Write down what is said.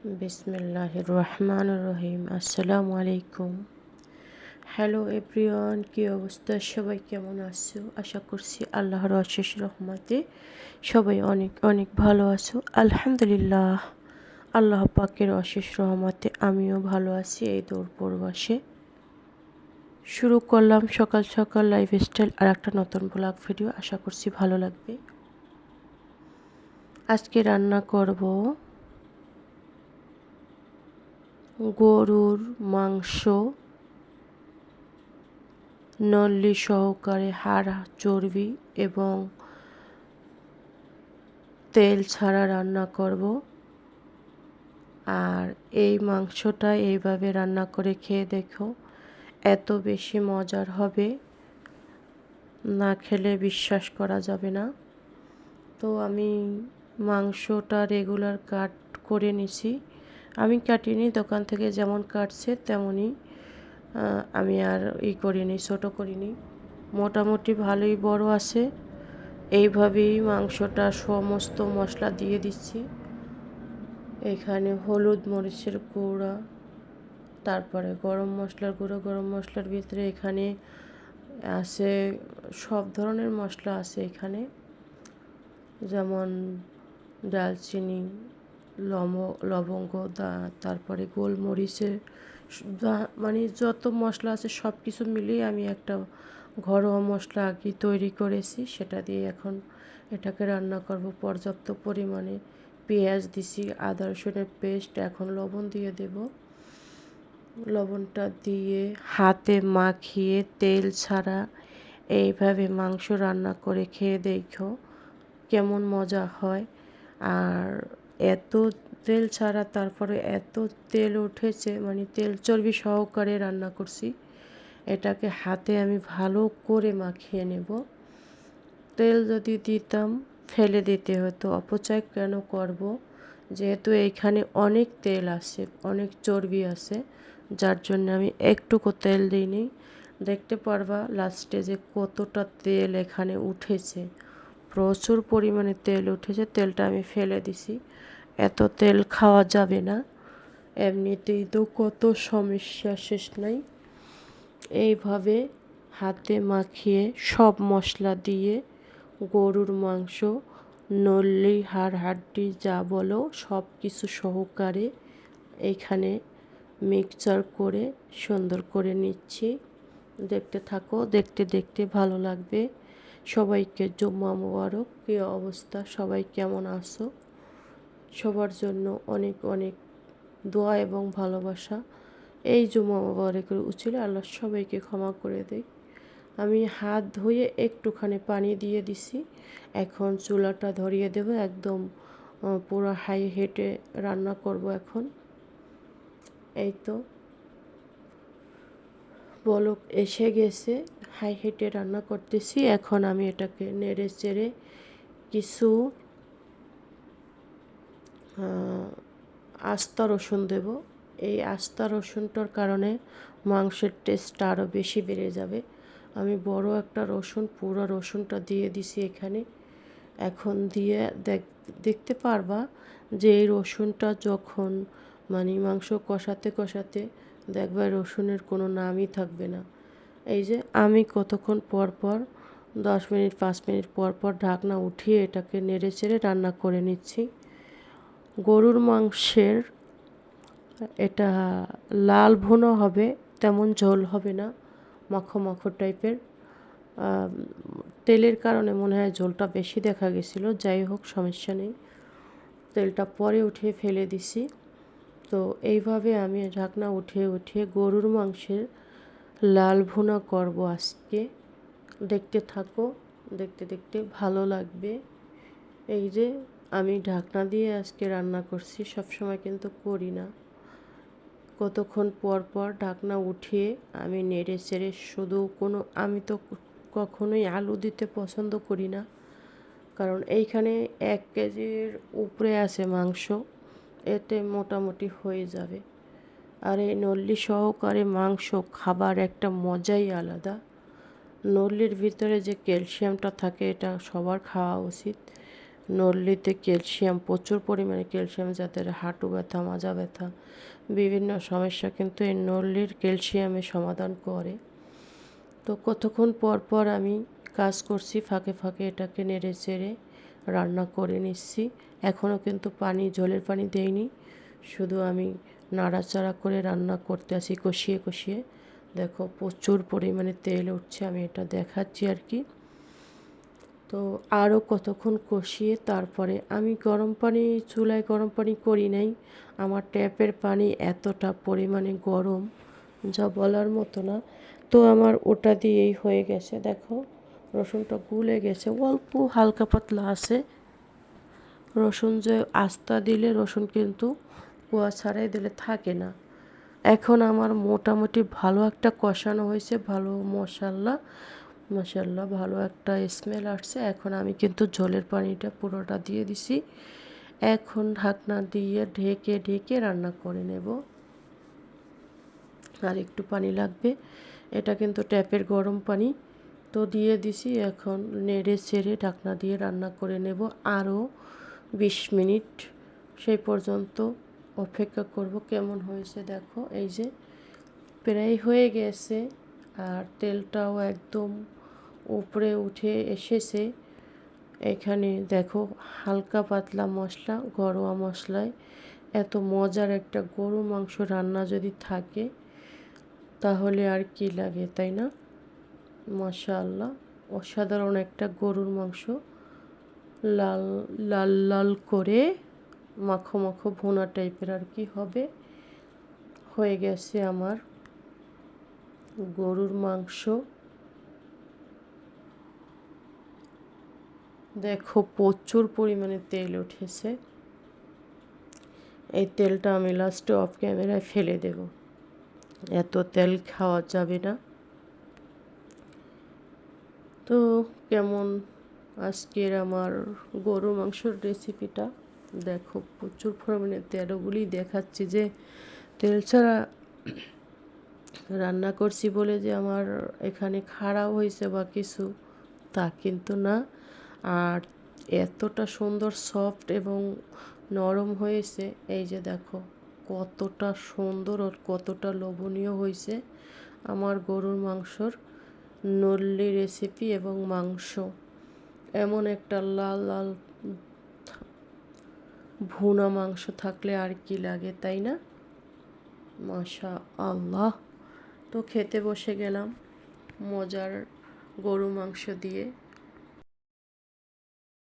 বিসমিল্লাহ রহমান রহিম। আসসালামু আলাইকুম হ্যালো এভরিওয়ান, কী অবস্থা? সবাই কেমন আছো? আশা করছি আল্লাহর অশেষ রহমতে সবাই অনেক অনেক ভালো আছো। আলহামদুলিল্লাহ, আল্লাহ পাকের অশেষ রহমতে আমিও ভালো আছি এই দৌড় পূর্বাসে। শুরু করলাম সকাল সকাল লাইফস্টাইল আর একটা নতুন ব্লগ ভিডিও আশা করছি ভালো লাগবে। আজকে রান্না করব গরুর মাংস নল্লি সহকারে হাড় চর্বি এবং তেল ছাড়া রান্না করব। আর এই মাংসটা এইভাবে রান্না করে খেয়ে দেখো, এত বেশি মজার হবে। না খেলে বিশ্বাস করা যাবে না। তো আমি মাংসটা রেগুলার কাট করে নিছি। আমি কাটিনি, দোকান থেকে যেমন কাটছে তেমনই আমি আর ই করিনি, ছোটো করিনি। মোটামুটি ভালোই বড় আছে। এইভাবেই মাংসটা সমস্ত মশলা দিয়ে দিচ্ছি। এখানে হলুদ মরিচের গুঁড়া, তারপরে গরম মশলার গুঁড়ো, গরম মশলার ভিতরে এখানে আছে সব ধরনের মশলা আছে এখানে। যেমন ডালচিনি লম, লবঙ্গ, দা, তারপরে গোলমরিচের মানে যত মশলা আছে সব কিছু মিলিয়ে আমি একটা ঘরোয়া মশলা আগে তৈরি করেছি। সেটা দিয়ে এখন এটাকে রান্না করব। পর্যাপ্ত পরিমাণে পেঁয়াজ দিছি, আদা, রসুনের পেস্ট, এখন লবণ দিয়ে দেব। লবণটা দিয়ে হাতে মাখিয়ে তেল ছাড়া এইভাবে মাংস রান্না করে খেয়ে দেখো কেমন মজা হয়। আর এত তেল ছাড়া তারপরে এত তেল উঠেছে মানে তেল চর্বি সহকারে রান্না করছি। এটাকে হাতে আমি ভালো করে মাখিয়ে নেব। তেল যদি দিতাম, ফেলে দিতে হতো। অপচয় কেন করব? যেহেতু এইখানে অনেক তেল আছে, অনেক চর্বি আছে, যার জন্য আমি একটুকু তেল দিইনি। দেখতে পারবা লাস্টে যে কতটা তেল এখানে উঠেছে। প্রচুর পরিমাণে তেল উঠেছে, তেলটা আমি ফেলে দিছি। এত তেল খাওয়া যাবে না। এমনিতেই তো কত সমস্যা, শেষ নাই। এইভাবে হাতে মাখিয়ে সব মশলা দিয়ে গরুর মাংস, নল্লি, হাড়, হাড্ডি যা বলো সব কিছু সহকারে এখানে মিক্সচার করে সুন্দর করে নিচ্ছি। দেখতে থাকো, দেখতে দেখতে ভালো লাগবে। সবাইকে জম্মা মোবারক। কী অবস্থা, সবাই কেমন আছো? সবার জন্য অনেক অনেক দোয়া এবং ভালোবাসা। এই জুমা মোবারকের উচিলে আল্লাহ সবাইকে ক্ষমা করে দেয় আমি হাত ধুয়ে একটুখানি পানি দিয়ে দিছি। এখন চুলাটা ধরিয়ে দেব, একদম পুরো হাই হেটে রান্না করব এখন। এই তো। বলক, এসে গেছে, হাই হেটে রান্না করতেছি। এখন আমি এটাকে নেড়ে চেড়ে কিছু আস্তা রসুন দেব। এই আস্তা রসুনটার কারণে মাংসের টেস্টটা আরও বেশি বেড়ে যাবে। আমি বড় একটা রসুন, পুরো রসুনটা দিয়ে দিছি এখানে। এখন দিয়ে দেখ, দেখতে পারবা যে এই রসুনটা যখন মানে মাংস কষাতে কষাতে দেখবা রসুনের কোনো নামই থাকবে না। এই যে আমি কতক্ষণ পর পর, দশ মিনিট, পাঁচ মিনিট পর পর ঢাকনা উঠিয়ে এটাকে নেড়ে চেড়ে রান্না করে নিচ্ছি। গরুর মাংসের এটা লাল ভুনো হবে, তেমন ঝোল হবে না, মাখো মাখো টাইপের। তেলের কারণে মনে হয় ঝোলটা বেশি দেখা গেছিল, যাই হোক সমস্যা নেই। তেলটা পরে উঠিয়ে ফেলে দিছি। তো এইভাবে আমি ঢাকনা উঠিয়ে উঠিয়ে গরুর মাংসের লাল ভুনা করব আজকে। দেখতে থাকো, দেখতে দেখতে ভালো লাগবে। এই যে আমি ঢাকনা দিয়ে আজকে রান্না করছি, সবসময় কিন্তু করি না। কতক্ষণ পর পর ঢাকনা উঠিয়ে আমি নেড়ে চেড়ে শুধু কোনো, আমি তো কখনোই আলু দিতে পছন্দ করি না। কারণ এইখানে এক কেজির উপরে আছে মাংস। এতে মোটামুটি হয়ে যাবে। আর এই নল্লি সহকারে মাংস, খাবার একটা মজাই আলাদা। নল্লির ভিতরে যে ক্যালসিয়ামটা থাকে, এটা সবার খাওয়া উচিত। নল্লিতে ক্যালসিয়াম, প্রচুর পরিমাণে ক্যালসিয়াম, যাদের হাঁটু ব্যথা, মাজা ব্যথা, বিভিন্ন সমস্যা কিন্তু এই নল্লির ক্যালসিয়ামে সমাধান করে। তো কতক্ষণ পর পর আমি কাজ করছি, ফাঁকে ফাঁকে এটাকে নেড়ে চেড়ে রান্না করে নিচ্ছি। এখনও কিন্তু পানি, জলের পানি দেইনি। শুধু আমি নাড়াচাড়া করে রান্না করতে আসি কষিয়ে কষিয়ে। দেখো প্রচুর পরিমাণে তেল উঠছে, আমি এটা দেখাচ্ছি আর কি। তো আরও কতক্ষণ কষিয়ে তারপরে আমি গরম পানি, চুলায় গরম পানি করি নাই। আমার ট্যাপের পানি এতটা পরিমাণে গরম, যা বলার মতো না। তো আমার ওটা দিয়েই হয়ে গেছে, দেখো। রসুনটা গুলে গেছে, অল্প হালকা পাতলা আছে। রসুন যে আস্তা দিলে রসুন কিন্তু কুয়া ছাড়াই দিলে থাকে না। এখন আমার মোটামুটি ভালো একটা কষানো হয়েছে, ভালো মশাল্লা মশাল্লা ভালো একটা স্মেল আসছে। এখন আমি কিন্তু জলের পানিটা পুরোটা দিয়ে দিছি। এখন ঢাকনা দিয়ে ঢেকে ঢেকে রান্না করে নেব। আর একটু পানি লাগবে। এটা কিন্তু ট্যাপের গরম পানি। তো দিয়ে দিছি। এখন নেড়ে ছেড়ে ঢাকনা দিয়ে রান্না করে নেব। আরও বিশ মিনিট সেই পর্যন্ত অপেক্ষা করব কেমন হয়েছে দেখো। এই যে প্রায় হয়ে গেছে আর তেলটাও একদম উপরে উঠে এসেছে। এখানে দেখো হালকা পাতলা মশলা, ঘরোয়া মশলায়। এত মজার একটা গরু মাংস রান্না যদি থাকে, তাহলে আর কি লাগে, তাই না? মাশাআল্লাহ, অসাধারণ একটা গরুর মাংস। লাল লাল লাল করে মাখো মাখো ভুনা টাইপের আর কি হবে। হয়ে গেছে আমার গরুর মাংস। দেখো প্রচুর পরিমাণে তেল উঠেছে। এই তেলটা আমি লাস্টে অফ ক্যামেরায় ফেলে দেব। এত তেল খাওয়া যাবে না। তো কেমন আজকের আমার গরু মাংসর রেসিপিটা দেখো, প্রচুর পরিমাণে তেলগুলি দেখাচ্ছি যে তেল ছাড়া রান্না করছি বলে যে আমার এখানে খারাপ হয়েছে বা কিছু, তা কিন্তু না। আর এতটা সুন্দর সফট এবং নরম হয়েছে, এই যে দেখো, কতটা সুন্দর আর কতটা লোভনীয় হয়েছে আমার গরুর মাংসর। নল্লি রেসিপি এবং মাংস। এমন একটা লাল লাল ভুনা মাংস থাকলে আর কি লাগে, তাই না? মাশা আল্লাহ তো খেতে বসে গেলাম মজার গরু মাংস দিয়ে।